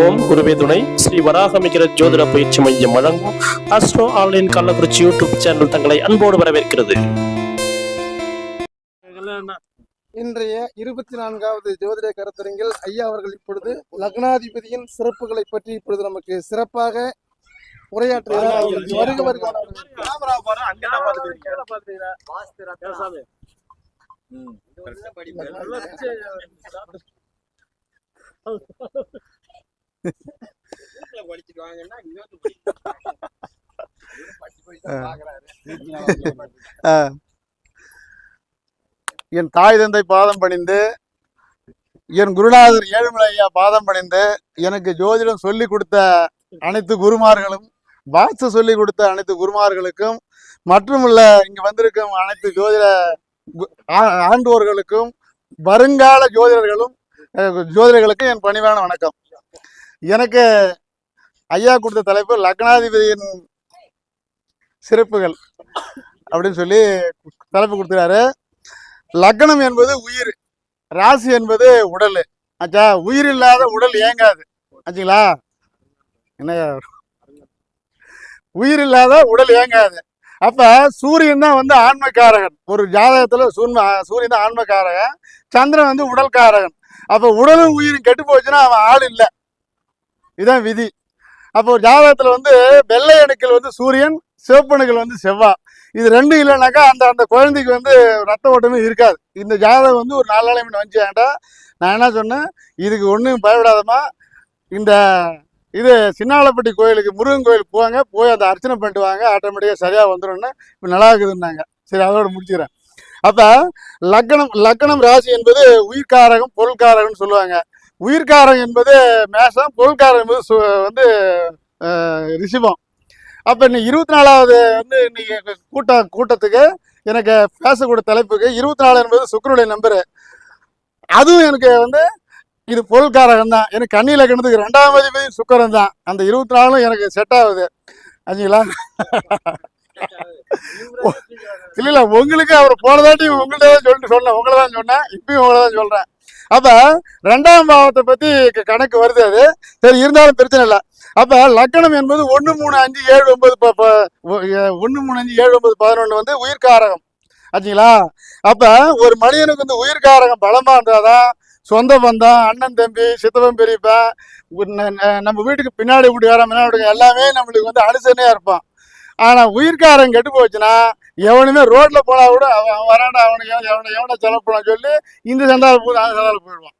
ஓம் குருவே துணை. ஸ்ரீ வராகமிகிற ஜோதிட பயிற்சி மையம் வழங்கும் astro online Kallakurichi YouTube channel தங்களை அன்போடு வரவேற்கிறது. இன்றைய இருபத்தி நான்காவது ஜோதிட கருத்தரங்கில் ஐயா அவர்கள் இப்பொழுது லக்னாதிபதியின் சிறப்புகளை பற்றி இப்பொழுது நமக்கு சிறப்பாக உரையாற்றுகிறார். வருக என் தாய் தந்தை பாதம் பணிந்து என் குருநாதர் ஏழுமலை ஐயா பாதம் பணிந்து எனக்கு ஜோதிடம் சொல்லி கொடுத்த அனைத்து குருமார்களும் வாஸ்து சொல்லி கொடுத்த அனைத்து குருமார்களுக்கும் மற்றுமுள்ள இங்க வந்திருக்கும் அனைத்து ஜோதிட ஆண்டோர்களுக்கும் வருங்கால ஜோதிடர்களும் ஜோதிடர்களுக்கும் என் பணிவான வணக்கம். எனக்கு ஐயா கொடுத்த தலைப்பு லக்னாதிபதியின் சிறப்புகள் அப்படின்னு சொல்லி தலைப்பு கொடுத்துறாரு லக்னம் என்பது உயிர் ராசி என்பது உடல். ஆச்சா உயிர் இல்லாத உடல் இயங்காது. ஆச்சுங்களா என்ன? உயிர் இல்லாத உடல் இயங்காது. அப்ப சூரியன் தான் வந்து ஆன்மக்காரகன். ஒரு ஜாதகத்துல சூன்ம சூரியன் தான் ஆன்மக்காரகன். சந்திரன் வந்து உடல்காரகன். அப்ப உடலும் உயிரும் கெட்டு போச்சுன்னா அவன் ஆள் இல்லை. இதான் விதி. அப்போ ஒரு ஜாதகத்தில் வந்து வெள்ளை அணுக்கள் வந்து சூரியன் சிவப்பணுக்கள் வந்து செவ்வாய் இது ரெண்டும் இல்லைனாக்கா அந்த அந்த குழந்தைக்கு வந்து ரத்த ஓட்டமே இருக்காது. இந்த ஜாதகம் வந்து ஒரு நாலு நாளை முன்ன வந்துச்சாண்டா நான் என்ன சொன்னேன்? இதுக்கு ஒன்றும் பயப்படாதம்மா. இந்த இது சின்னாலப்பட்டி கோயிலுக்கு முருகன் கோயிலுக்கு போவாங்க போய் அதை அர்ச்சனை பண்ணிட்டு வாங்க. ஆட்டோமேட்டிக்காக சரியாக வந்துடும்னு இப்போ நல்லா இருக்குதுன்னாங்க. சரி அதோட முடிச்சுக்கிறேன். அப்போ லக்னம் லக்னம் ராசி என்பது உயிர்காரகம் பொருள்காரகம்னு சொல்லுவாங்க. உயிர்காரகம் என்பது மேஷம் பொருள்காரகம் என்பது வந்து ரிஷபம். அப்போ இன்னைக்கு இருபத்தி நாலாவது வந்து இன்னைக்கு கூட்டம் கூட்டத்துக்கு எனக்கு பேசக்கூடிய தலைப்புக்கு இருபத்தி நாலு என்பது சுக்கரனுடைய நம்பரு அதுவும் எனக்கு வந்து இது பொருள்காரகம் தான் எனக்கு கண்ணி இலக்கணத்துக்கு ரெண்டாம் அதிபதி சுக்கரன் தான் அந்த இருபத்தி நாலும் எனக்கு செட் ஆகுது. ஆச்சுங்களா இல்ல இல்ல உங்களுக்கு அவர் போனதாட்டி உங்கள்ட்ட தான் சொல்லிட்டு சொன்னேன். உங்களை தான் சொன்னேன். இப்பயும் உங்களை தான் சொல்றேன். அப்ப ரெண்டாம் பாவத்தை பத்தி கணக்கு வருது அது. சரி இருந்தாலும் பிரச்சனை இல்லை. அப்ப லக்கணம் என்பது ஒன்று மூணு அஞ்சு ஏழு ஒன்பது ப- மூணு அஞ்சு ஏழு ஒன்பது பதினொன்று வந்து உயிர்காரகம். ஆச்சுங்களா? அப்ப ஒரு மனிதனுக்கு வந்து உயிர்காரகம் பலமா இருந்தாதான் சொந்த பந்தம் அண்ணன் தம்பி சித்தப்பன் பெரியப்பன் நம்ம வீட்டுக்கு பின்னாடி வீட்டுக்காரன் முன்னாடி எல்லாமே நம்மளுக்கு வந்து அனுசரணையா இருப்பான். ஆனா உயிர்காரன் கெட்டு போச்சுன்னா எவனுமே ரோட்ல போனா கூட அவன் அவன் வராண்டா அவனுக்கு எவனை எவனை செலவு பண்ண சொல்லி இந்த சந்தால போய் அந்த சந்தால போயிடுவான்.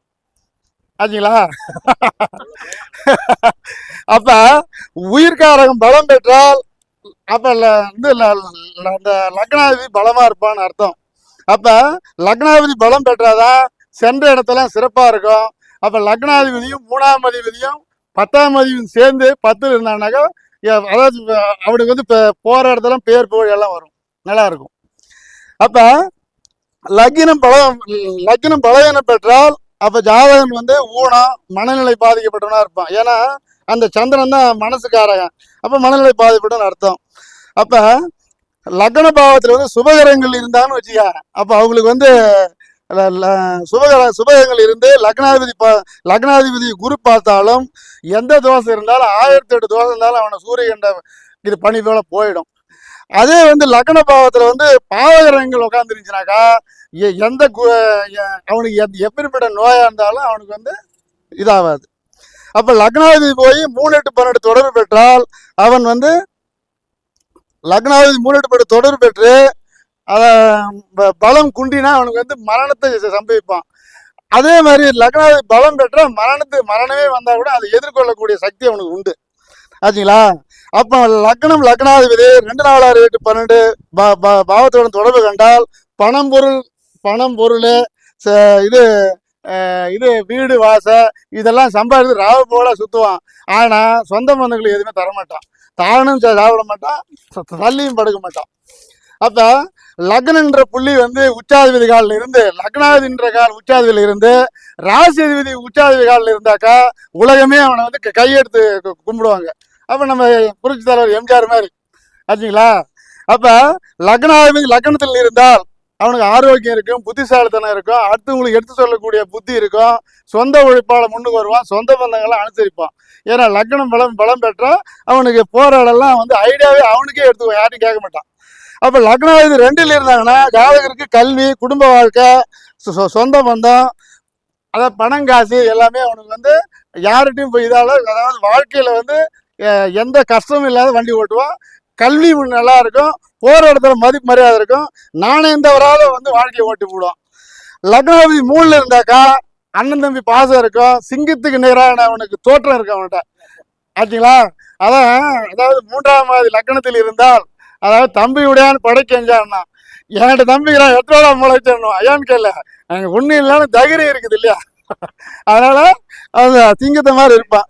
ஆச்சுங்களா அப்ப உயிர்காரகம் பலம் பெற்றால் அப்ப வந்து அந்த லக்னாதிபதி பலமா இருப்பான்னு அர்த்தம். அப்ப லக்னாதிபதி பலம் பெற்றாதான் சென்ற இடத்துல சிறப்பா இருக்கும். அப்ப லக்னாதிபதியும் மூணாம் அதிபதியும் பத்தாம் அதிபதியும் சேர்ந்து பத்துல இருந்தாங்கனாக்கா அதாவது அவனுக்கு வந்து இப்ப போற இடத்துல பேர் புகழ் எல்லாம் வரும். நல்லா இருக்கும் அப்ப லக்கினம் லக்னம் லக்கினம் பலவீனம் பெற்றால் அப்ப ஜாதகன் வந்து ஊனம் மனநிலை பாதிக்கப்பட்டவனா இருப்பான். ஏன்னா அந்த சந்திரன் தான் மனசுக்காரகன் அப்ப மனநிலை பாதிக்கப்பட்டவன் அர்த்தம். அப்ப லக்ன பாவத்துல வந்து சுபகரங்கள் இருந்தான்னு வச்சுக்க. அப்ப அவங்களுக்கு வந்து சுபகர சுபகங்கள் இருந்து லக்னாதிபதி பா லக்னாதிபதி குரு பார்த்தாலும் எந்த தோசை இருந்தாலும் ஆயிரத்தி எட்டு தோசை இருந்தாலும் அவனை சூரியகண்ட இது பணி போல போயிடும். அதே வந்து லக்ன பாவத்தில் வந்து பாவகிரகங்கள் உட்காந்துருந்துச்சுனாக்கா எ- எந்த கு- எ- அவனுக்கு எத்- எப்படிப்பட்ட நோயாக இருந்தாலும் அவனுக்கு வந்து இதாகாது அப்போ லக்னாதிபதி போய் மூணு எட்டு பன்னெண்டு தொடர்பு பெற்றால் அவன் வந்து லக்னாதிபதி மூணு எட்டு பன்னெண்டு தொடர்பு பெற்று அதை ப- பலம் குண்டினா அவனுக்கு வந்து மரணத்தை சம்பவிப்பான். அதே மாதிரி லக்னாதிபதி பலம் பெற்ற மரணத்து மரணமே வந்தால் கூட அதை எதிர்கொள்ளக்கூடிய சக்தி அவனுக்கு உண்டு. ஆச்சுங்களா? அப்போ லக்னம் லக்னாதிபதி ரெண்டு நாலாறு எட்டு பன்னெண்டு பாவத்துடன் தொடர்பு கண்டால் பணம் பொருள் பணம் பொருள் ச- இது இது வீடு வாசை இதெல்லாம் சம்பாதிச்சு ராவு போல சுற்றுவான் ஆனால் சொந்த பந்தங்களுக்கு எதுவுமே தர மாட்டான் தானும் சாப்பிட மாட்டான். தள்ளியும் படுக்க மாட்டான். அப்போ லக்னன்ற புள்ளி வந்து உச்சாதிபதி காலில் இருந்து லக்னாதின்ற கால் உச்சாதிபதியில் இருந்து ராசி அதிபதி உச்சாதிபதி காலில் இருந்தாக்கா உலகமே அவனை வந்து க- கையெடுத்து கும்பிடுவாங்க. அப்போ நம்ம புரட்சி தலைவர் எம்ஜிஆர் மாதிரி ஆச்சுங்களா? அப்போ லக்னாதிபதி லக்னத்தில் இருந்தால் அவனுக்கு ஆரோக்கியம் இருக்கும் புத்திசாலித்தனம் இருக்கும் அடுத்தவங்களுக்கு எடுத்து சொல்லக்கூடிய புத்தி இருக்கும் சொந்த உழைப்பால முன்னுக்கு வருவான் சொந்த பந்தங்களை அனுசரிப்பான். ஏன்னா லக்னம் பலம் பலம் பெற்றால் அவனுக்கு போற இடம்லாம் வந்து ஐடியாவே அவனுக்கே எடுத்துக்குவான் யாரையும் கேட்க மாட்டான். அப்போ அப்ப இது ரெண்டில் இருந்தாங்கன்னா ஜாதகருக்கு கல்வி குடும்ப வாழ்க்கை சொ- சொந்த பந்தம் அதாவது பணம் காசு எல்லாமே அவனுக்கு வந்து யார்கிட்டையும் போய் இதால அதாவது வாழ்க்கையில் வந்து எந்த கஷ்டமும் இல்லாத வண்டி ஓட்டுவோம். கல்வி நல்லா இருக்கும் போகிற இடத்துல மதிப்பு மரியாதை இருக்கும். நாணயம் தவறாத வந்து வாழ்க்கையை ஓட்டி போடுவோம். லக்னாபதி மூணில் இருந்தாக்கா அண்ணன் தம்பி பாசம் இருக்கும். சிங்கத்துக்கு நிகரான அவனுக்கு தோற்றம் இருக்கும் அவன்கிட்ட. ஆச்சுங்களா? அதான் அதாவது மூன்றாம் மாதிரி லக்னத்தில் இருந்தால் அதாவது தம்பி உடையான்னு படைக்கஞ்சான்னா என்கிட்ட தம்பிக்கிறான் எத்தனை முளைச்சிடணும் ஐயான்னு கேள்ல எனக்கு ஒன்றும் இல்லைன்னு தைரியம் இருக்குது இல்லையா? அதனால அது சிங்கத்தை மாதிரி இருப்பான்.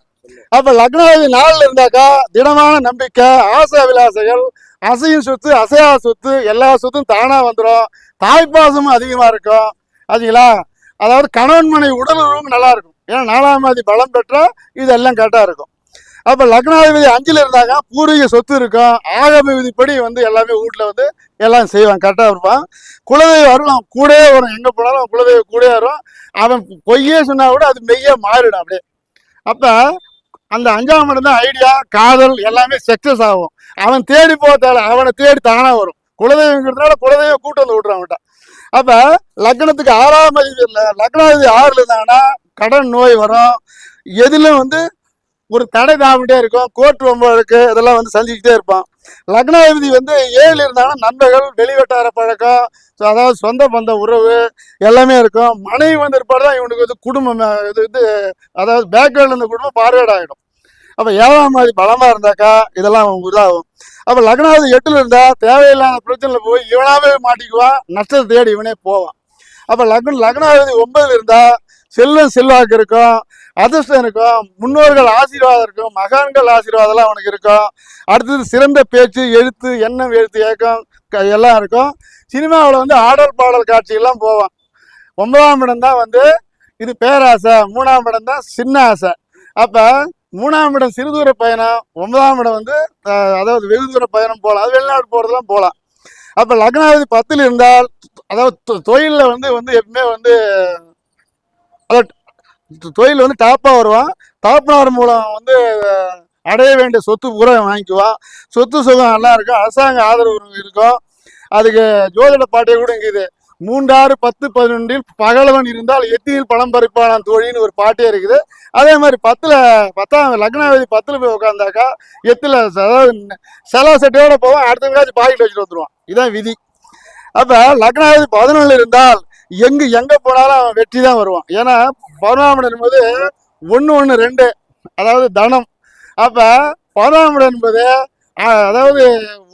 அப்ப லக்னாதி நாளில் இருந்தாக்கா திடமான நம்பிக்கை ஆசை அபிலாசைகள் அசையும் சொத்து அசையா சொத்து எல்லா சொத்தும் தானா வந்துடும் தாய்ப்பாசமும் அதிகமா இருக்கும். அதுங்களா அதாவது கணவன் மனைவி உடல் உறவும் நல்லா இருக்கும். ஏன்னா நாலாம் மாதி பலம் பெற்றா இதெல்லாம் கரெக்டா இருக்கும். அப்ப லக்னாதிபதி அஞ்சுல இருந்தாங்க பூர்வீக சொத்து இருக்கும். ஆகம விதிப்படி வந்து எல்லாமே வீட்டுல வந்து எல்லாம் செய்வான் கரெக்டா இருப்பான் குலதெய்வம் வரும் கூடவே வரும். எங்க போனாலும் குலதெய்வம் கூட வரும். அவன் பொய்யே சொன்னா கூட அது மெய்யா மாறிடும் அப்படியே. அப்ப அந்த அஞ்சாம் இடம் தான் ஐடியா காதல் எல்லாமே சக்சஸ் ஆகும். அவன் தேடி போத்தால அவனை தேடி தானா வரும். குலதெய்வங்கிறதுனால குலதெய்வம் கூட்டு வந்து விட்டுறான் அப்போ அப்ப லக்னத்துக்கு ஆறாம் அதிபதி இல்லை லக்னாதிபதி ஆறுல இருந்தாங்கன்னா கடன் நோய் வரும். எதிலும் வந்து ஒரு தடை தாமிட்டே இருக்கும். கோர்ட் ரொம்ப இருக்கு இதெல்லாம் வந்து சந்திக்கிட்டே இருப்பான். லக்னாதிபதி வந்து ஏழு இருந்தாங்கன்னா நண்பர்கள் வெளிவட்டார பழக்கம் அதாவது சொந்த பந்த உறவு எல்லாமே இருக்கும். மனைவி வந்து இருப்பாடு தான் இவனுக்கு வந்து குடும்பம் இது இது அதாவது பேக்ரவுண்ட்ல இருந்த குடும்பம் பார்வேர்ட் ஆகிடும் அப்ப ஏழாம் மாதிரி பலமா இருந்தாக்கா இதெல்லாம் இதாகும். அப்ப லக்னாவது எட்டுல இருந்தா தேவையில்லாத பிரச்சனைல போய் இவனாவே மாட்டிக்குவான் நஷ்டத்தை தேடி இவனே போவான். அப்ப லக்ன லக்னாவது ஒன்பதுல இருந்தா செல்வம் செல்வாக்கு இருக்கும் அதிர்ஷ்டம் இருக்கும் முன்னோர்கள் ஆசீர்வாதம் இருக்கும் மகான்கள் ஆசீர்வாதம்லாம் அவனுக்கு இருக்கும். அடுத்தது சிறந்த பேச்சு எழுத்து எண்ணம் எழுத்து ஏக்கம் க- எல்லாம் இருக்கும். சினிமாவில் வந்து ஆடல் பாடல் காட்சியெல்லாம் போவான். ஒன்பதாம் இடம் தான் வந்து இது பேராசை மூணாம் இடம் தான் சின்ன ஆசை அப்போ மூணாம் இடம் சிறுதூர பயணம் ஒன்பதாம் இடம் வந்து அதாவது வெகு தூர பயணம் போகலாம் அது வெளிநாடு போகிறதுலாம் போகலாம் அப்போ லக்னாதிபதி பத்தில் இருந்தால் அதாவது தொ- வந்து வந்து எப்பவுமே வந்து அதாவது தொழில் வந்து டாப்பாக வருவான். டாப்னார் மூலம் வந்து அடைய வேண்டிய சொத்து பூரா வாங்கிக்குவான். சொத்து சுகம் நல்லா இருக்கும். அரசாங்க ஆதரவு இருக்கும். அதுக்கு ஜோதிட பாட்டே கூட இருக்குது மூன்றாறு பத்து பதினொன்றில் பகலவன் இருந்தால் எத்தியில் பழம் பறிப்பானான் தோழின்னு ஒரு பாட்டே இருக்குது. அதே மாதிரி பத்தில் பத்தாம் லக்னாவதி பத்தில் போய் உட்காந்தாக்கா எத்தில் அதாவது செலவு சட்டையோட போவோம் அடுத்த காட்சி பாக்கெட் வச்சுட்டு வந்துருவான். இதான் விதி. அப்போ லக்னாவதி பதினொன்று இருந்தால் எங்கு எங்கே போனாலும் அவன் வெற்றி தான் வருவான். ஏன்னா பதினொன்றாம் இடம் என்பது ஒன்று ஒன்று ரெண்டு அதாவது தனம். அப்போ பதினொன்றாம் இடம் என்பது அதாவது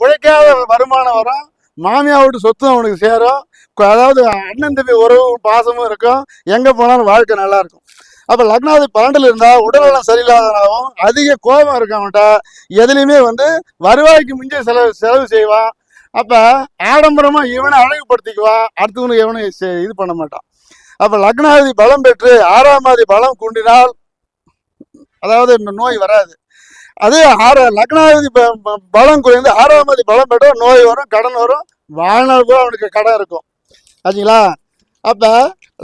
உழைக்காத வருமானம் வரும் மாமியா விட்டு சொத்தும் அவனுக்கு சேரும். அதாவது அண்ணன் தம்பி உறவும் பாசமும் இருக்கும். எங்கே போனாலும் வாழ்க்கை நல்லா இருக்கும் அப்ப லக்னாதி பன்னெண்டுல இருந்தால் உடல்நலம் சரியில்லாதனாலும் அதிக கோபம் இருக்கும் அவன்கிட்ட. எதுலேயுமே வந்து வருவாய்க்கு மிஞ்சிய செலவு செலவு செய்வான் அப்போ ஆடம்பரமாக இவனை அழகுபடுத்திக்குவான் அடுத்தவனுக்கு எவனும் இது பண்ண மாட்டான். அப்போ லக்னாதி பலம் பெற்று ஆறாம் பலம் கூண்டினால் அதாவது இந்த நோய் வராது. அதே ஆற லக்னாதி ப- பலம் குறைந்து ஆறாம் பலம் பெற்றால் நோய் வரும் கடன் வரும். வாழ்நாள் கூட அவனுக்கு கடன் இருக்கும். ஆச்சுங்களா அப்ப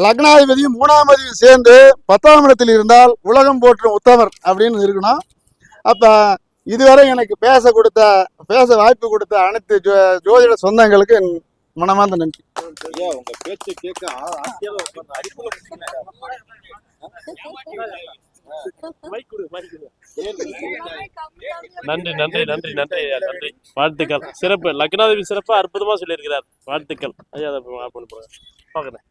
லக்னாதிபதியும் மூணாம் அதிபதி சேர்ந்து பத்தாம் இடத்தில் இருந்தால் உலகம் போற்றும் உத்தமர் அப்படின்னு இருக்கணும். அப்ப இதுவரை எனக்கு பேச கொடுத்த பேச வாய்ப்பு கொடுத்த அனைத்து ஜோ ஜோதிட சொந்தங்களுக்கு என் மனமார்ந்த நன்றி. உங்க பேச்சு கேட்க நன்றி நன்றி நன்றி நன்றி நன்றி. வாழ்த்துக்கள். சிறப்பு. லக்னாதிபதி சிறப்பு அற்புதமா சொல்லியிருக்கிறார். வாழ்த்துக்கள். ஐயா அதை பார்க்குறேன்.